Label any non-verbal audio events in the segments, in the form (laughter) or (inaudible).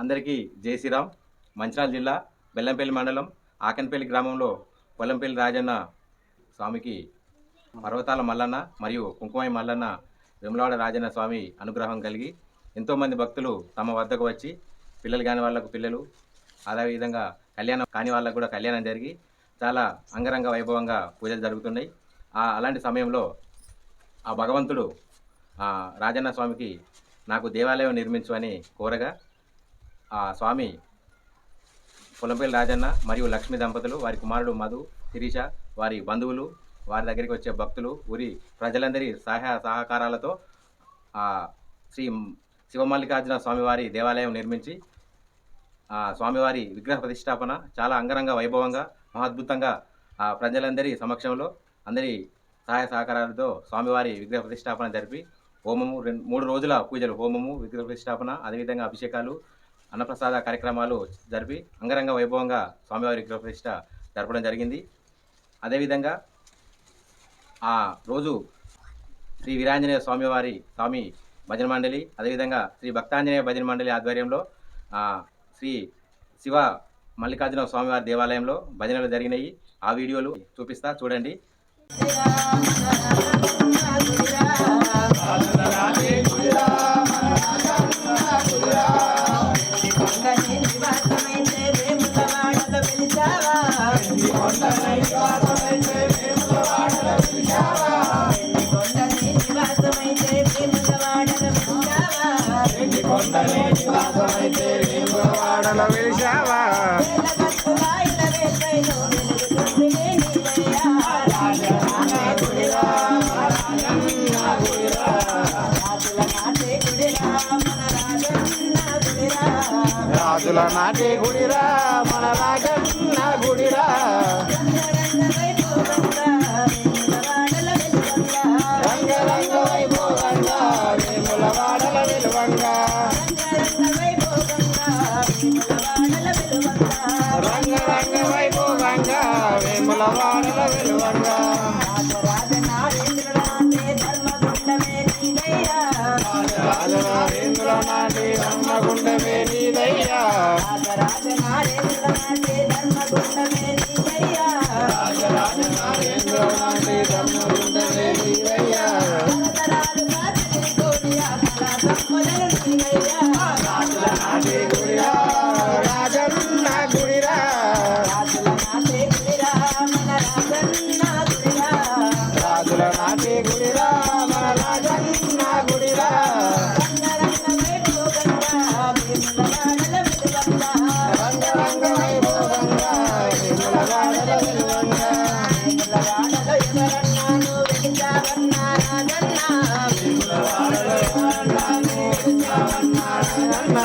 అందరికీ జై శ్రీరామ్. మంచిరాల జిల్లా బెల్లంపల్లి మండలం ఆకన్పల్లి గ్రామంలో పొల్లంపల్లి రాజన్న స్వామికి పర్వతాల మల్లన్న మరియు కుంకుమాయి మల్లన్న విమలవాడ రాజన్న స్వామి అనుగ్రహం కలిగి ఎంతోమంది భక్తులు తమ వద్దకు వచ్చి పిల్లలు కాని వాళ్ళకు పిల్లలు అదేవిధంగా కళ్యాణం కాని వాళ్ళకు కూడా కళ్యాణం జరిగి చాలా అంగరంగ వైభవంగా పూజలు జరుగుతున్నాయి. ఆ అలాంటి సమయంలో ఆ భగవంతుడు ఆ రాజన్న స్వామికి నాకు దేవాలయం నిర్మించు అని కోరగా ఆ స్వామి పొలంపల్లి రాజన్న మరియు లక్ష్మీ దంపతులు వారి కుమారుడు మధు శిరీష వారి బంధువులు వారి దగ్గరికి వచ్చే భక్తులు ఊరి ప్రజలందరి సహాయ సహకారాలతో శ్రీ శివమల్లికార్జున స్వామివారి దేవాలయం నిర్మించి స్వామివారి విగ్రహ ప్రతిష్టాపన చాలా అంగరంగ వైభవంగా మహాద్భుతంగా ఆ ప్రజలందరి సమక్షంలో అందరి సహాయ సహకారాలతో స్వామివారి విగ్రహ ప్రతిష్టాపన జరిపి హోమము రెండు మూడు రోజుల పూజలు హోమము విగ్రహ ప్రతిష్టాపన అదేవిధంగా అభిషేకాలు అన్నప్రసాద కార్యక్రమాలు జరిపి అంగరంగ వైభవంగా స్వామివారి గృహప్రతిష్ట ప్రతిష్ట జరపడం జరిగింది. అదేవిధంగా ఆ రోజు శ్రీ వీరాంజనేయ స్వామివారి స్వామి భజన మండలి అదేవిధంగా శ్రీ భక్తాంజనేయ భజన మండలి ఆధ్వర్యంలో శ్రీ శివ మల్లికార్జున స్వామివారి దేవాలయంలో భజనలు జరిగినాయి. ఆ వీడియోలు చూపిస్తా చూడండి. మాటి నాటి గుడిరా మన రాగన్న గుడిరా. రంగరంగ వైభోగంగా వేముల వాడల విలువంగా రంగరంగ వైభోగంగా వేముల వాడల రాజన్న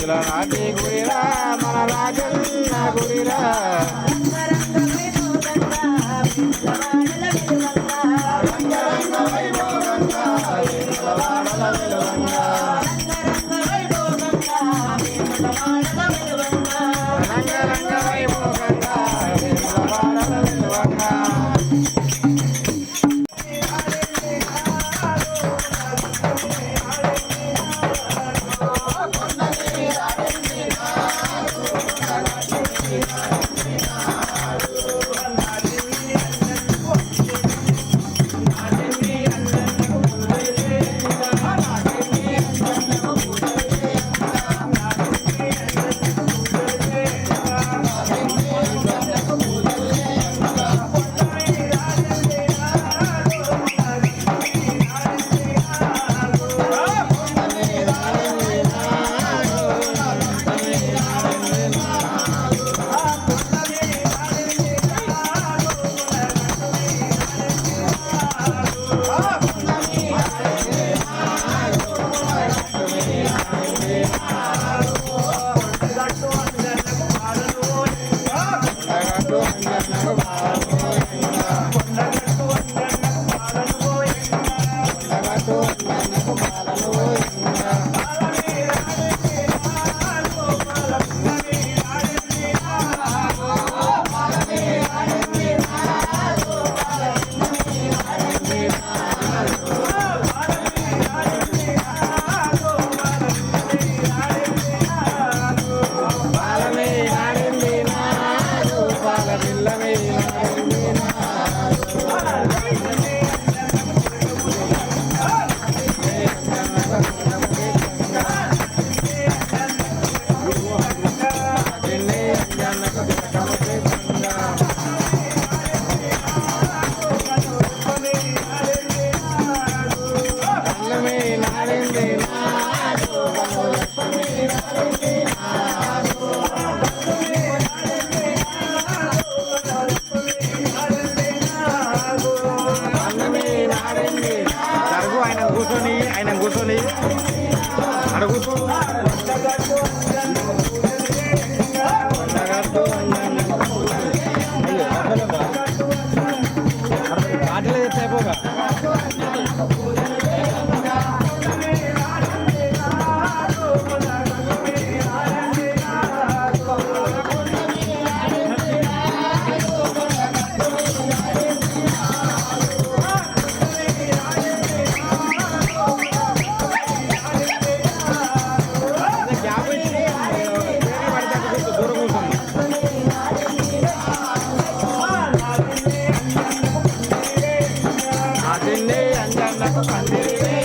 రాజుల నాటి గుడిరా మన రాజన్న గురిరా Gracias. 我 (laughs) 的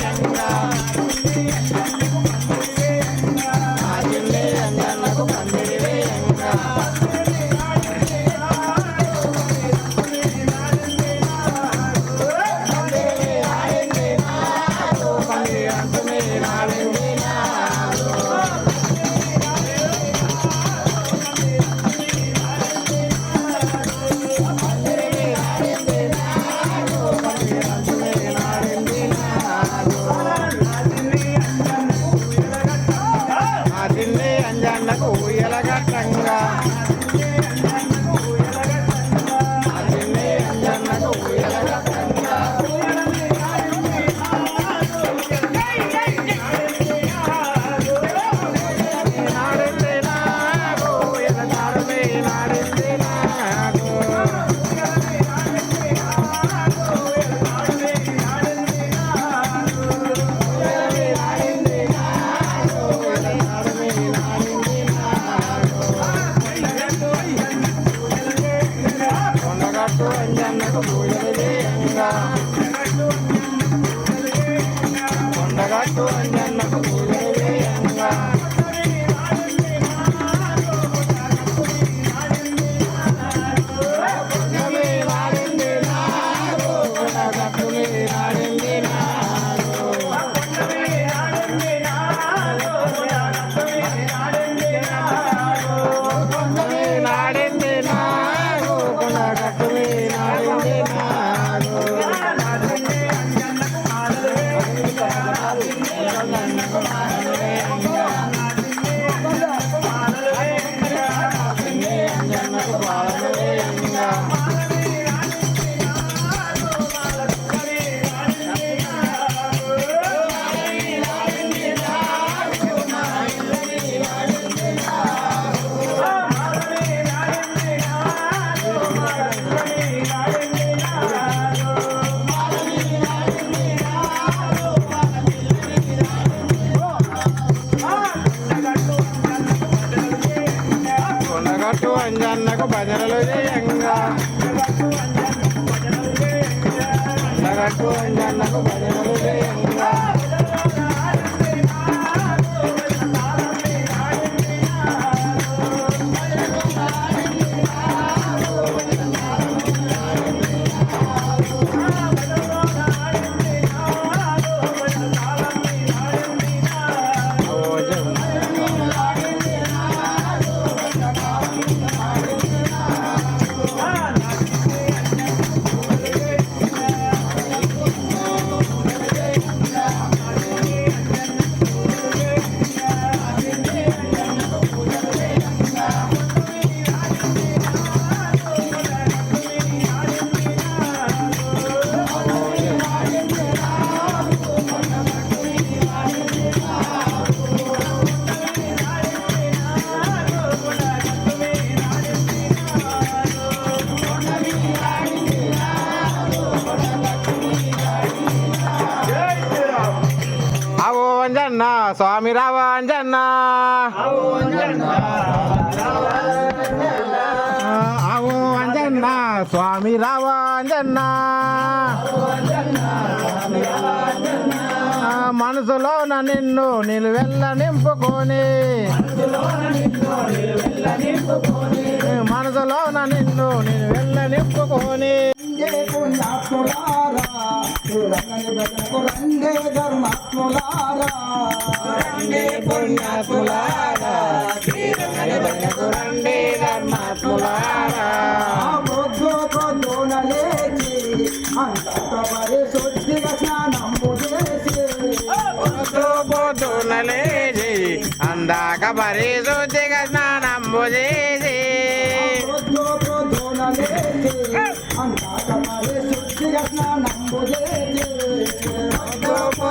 భజనలు చేయంగా భజనలు చేయంగా భజనలు చేయంగా స్వామి రావాంజన్న మనసులో నిన్ను నిలువెల్ల నింపుకొని. మనసులో నిన్ను నిలువెల్ల నింపుకొని. రండే ధర్మాత్ములారా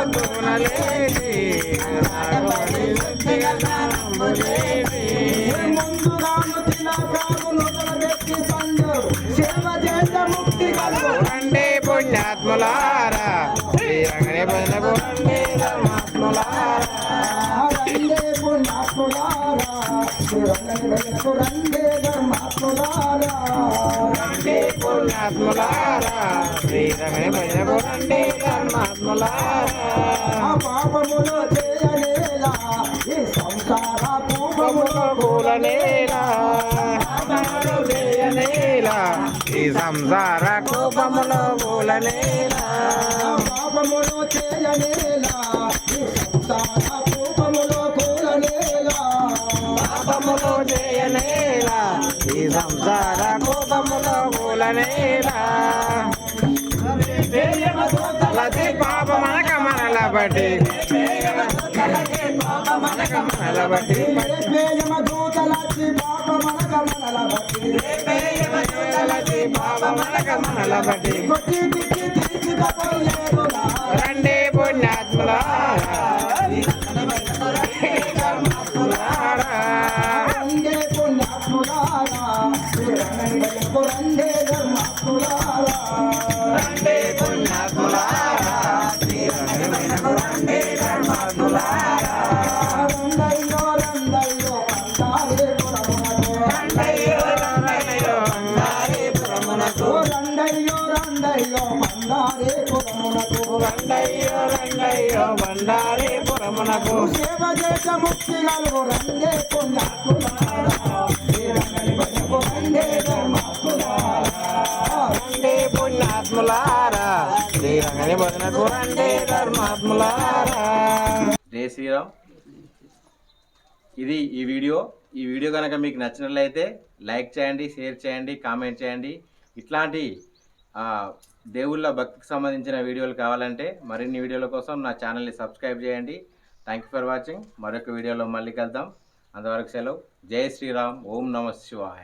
పొద్దు పొద్దున లేచి రాఘవుని శుద్ధిగా వ్యక్తి సందు సేవ ముక్తి పుణ్యాత్ములారా ధర్మాత్ములారా రండే పుణ్యాత్ములారా రండే ధర్మాత్ములారా పుణ్యాత్ములారా ధర్మాత్ములారా ఆ చేయలేలా. ఈ సంసార కూపములు పూలనేలా చేయనేలా ఈ సంసార కోపములో పూలనేలా ఆ చేయలేలా. ఈ సంసార కూపములు కూలనేలా పాపములో ఈ సంసార లతి పాప మనక మనల బట్టి. మనక పాప మనక మనల పాప మనక మనల రండి పుణ్యాత్ములారా. సేవ చేస ముక్తి రండే పుణ్యాత్ములారా. శ్రీరంగని భజనకు రండి ధర్మాత్ములారా. శ్రీరామ్ ఇది ఈ వీడియో. ఈ వీడియో కనుక మీకు నచ్చినట్లయితే లైక్ చేయండి షేర్ చేయండి కామెంట్ చేయండి. ఇట్లాంటి ఆ, దేవుళ్ళ భక్తికి సంబంధించిన వీడియోలు కావాలంటే మరిన్ని వీడియోల కోసం నా ఛానల్ని సబ్స్క్రైబ్ చేయండి. థ్యాంక్ యూ ఫర్ వాచింగ్ మరొక వీడియోలో మళ్ళీ కలుద్దాం. అంతవరకు సెలవు. జై శ్రీరామ్. ఓం నమ శివాయ.